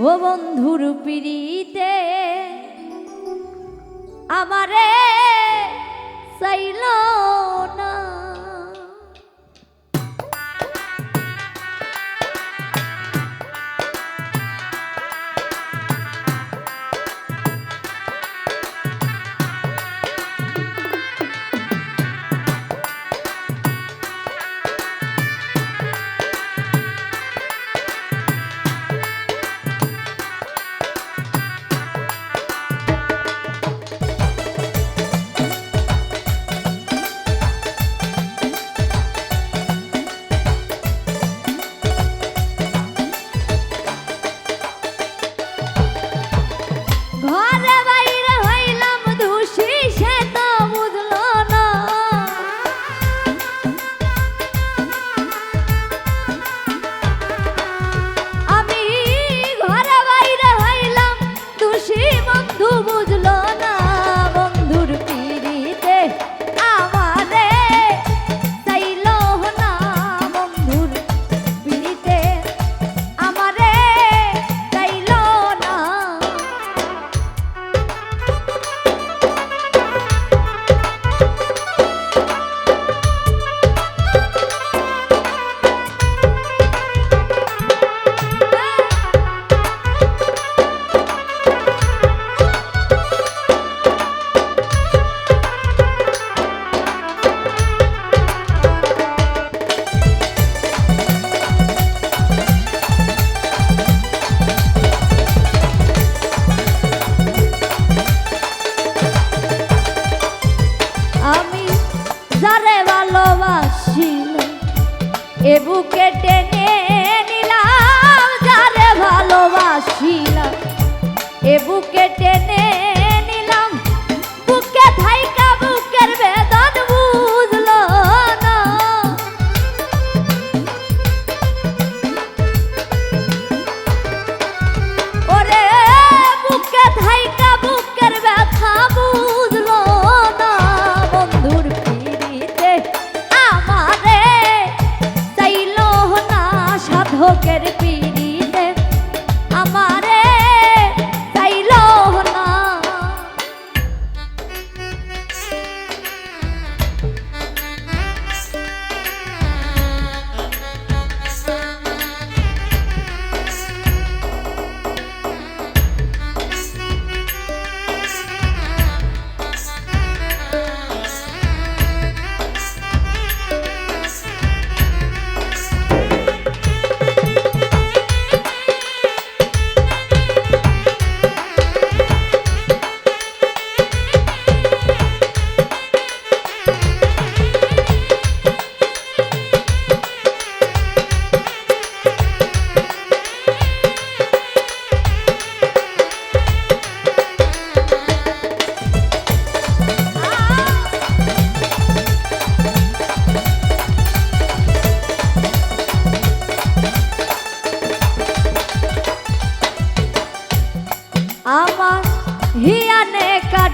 ও বন্ধুর পিড়িতে আমারে সাইলো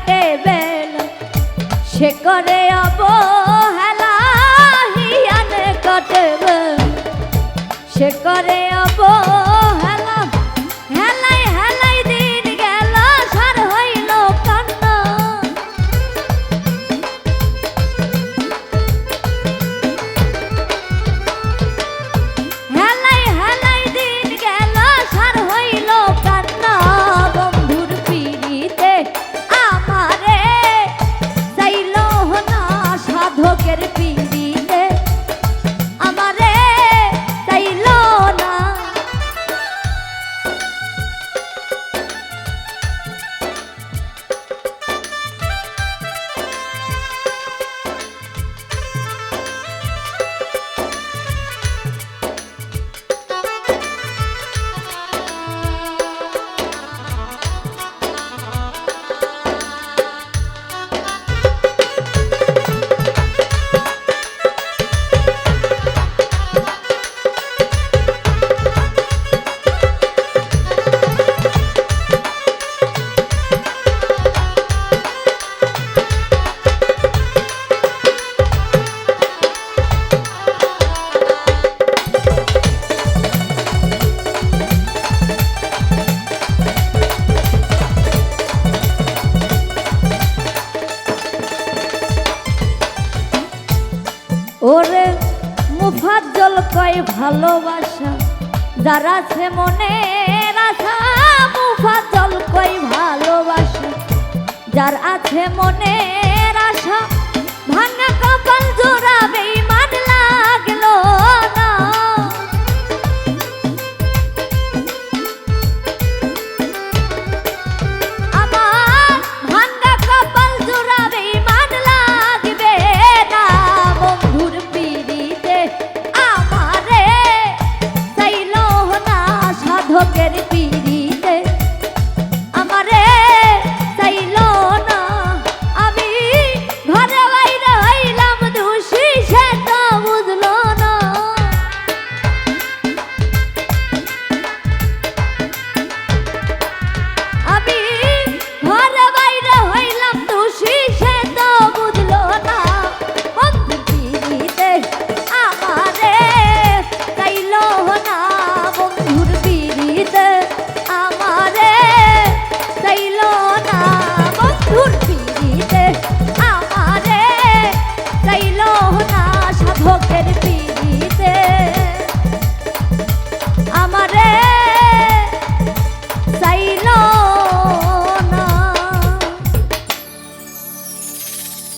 কাটে বেলা সে করে অবর ওরে মুফাজ্জল কয় ভালোবাসা, যারা আছে মনের মুফাত মুফাজ্জল কয় ভালোবাসা, যার আছে মনে আশা ভাঙা কপাল জোর